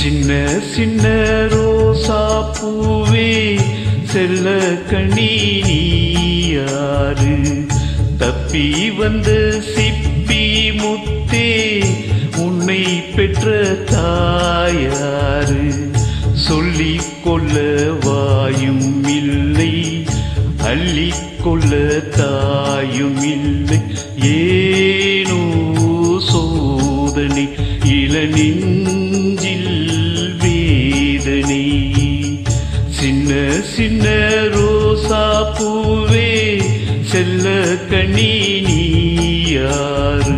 சின்ன சின்ன ரோசா பூவே செல்ல கணி நீயாரு தப்பி வந்த சிப்பி முத்தே உன்னை பெற்ற தாயாரு. சொல்லிக் கொள்ள வாயும் இல்லை அள்ளிக்கொள்ள தாயும் இல்லை. ஏனோ சோதனை இளநெஞ்சில் வேதனை சின்ன ரோசா பூவே செல்ல கண்ணி நீயாரு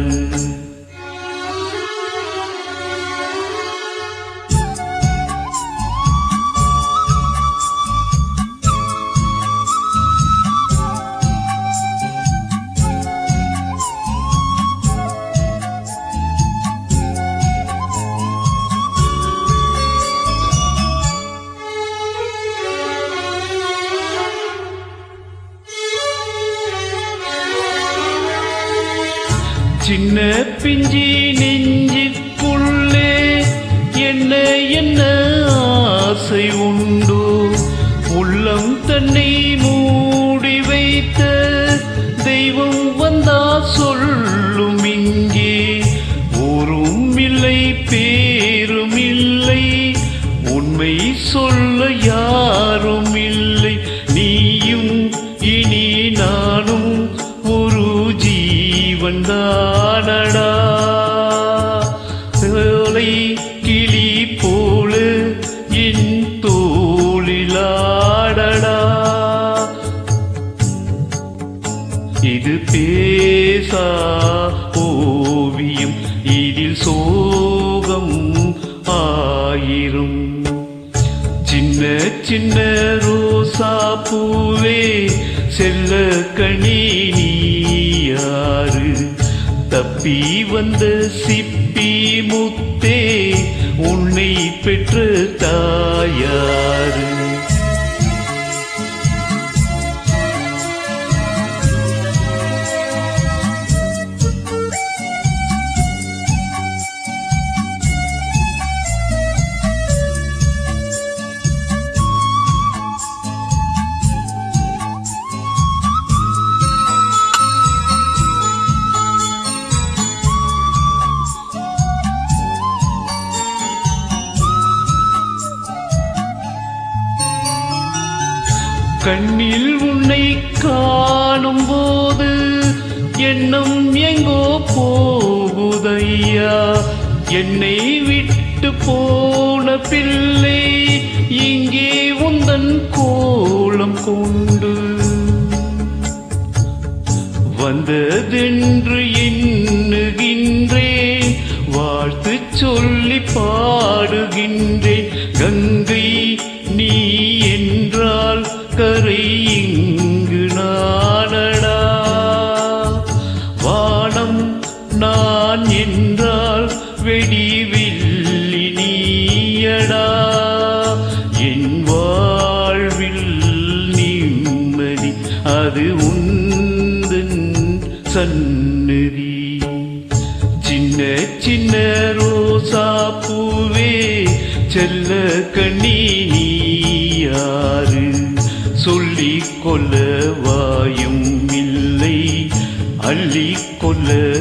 சின்ன பிஞ்சி நெஞ்சுக்குள்ளே என்ன என்ன ஆசை உண்டு? உள்ளம் தன்னை மூடி வைத்த தெய்வம் வந்தா சொல்லும் இங்கே ஊரும் இல்லை இது பேசா ஓவியம். இதில் சோகம் ஆயிரும். சின்ன சின்ன ரோசா பூவே செல்ல கணி யாரு? தப்பி வந்த சிப்பி முத்தே உன்னை பெற்ற தாயாரு. கண்ணில் உன்னை காணும் போது எண்ணம் எங்கோ போகுதையா? என்னை விட்டு போன பிள்ளை இங்கே உந்தன் கோலம் கொண்டு. வந்ததென்று இங்கு நானடா. வானம் நான் என்றால் வெடிவில்லி நீயடா. என் வாழ்வில் நிம்மதி அது உந்தன் சன்னதி சின்ன சின்ன ரோசா பூவே செல்ல கண்ணி கொல்ல வாயும் இல்லை அள்ளி கொல்ல